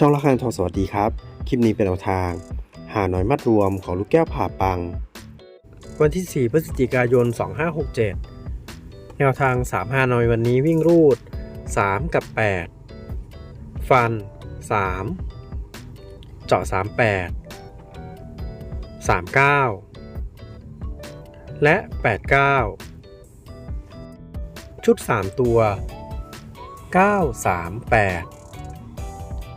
ช่องละครทองสวัสดีครับ คลิปนี้เป็นแนวทาง หาหน้อยมัดรวมของลูกแก้วผ่าปัง วันที่ 4 พฤศจิกายน 2567 แนวทาง3 5น้อยวันนี้วิ่งรูด 3 กับ 8 ฟัน 3 เจาะ 38 39 และ 89 ชุด 3 ตัว 938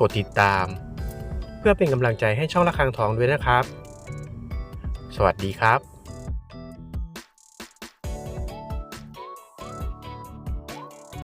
กดติดตาม เพื่อเป็นกำลังใจให้ช่องระฆังทองด้วยนะครับ สวัสดีครับ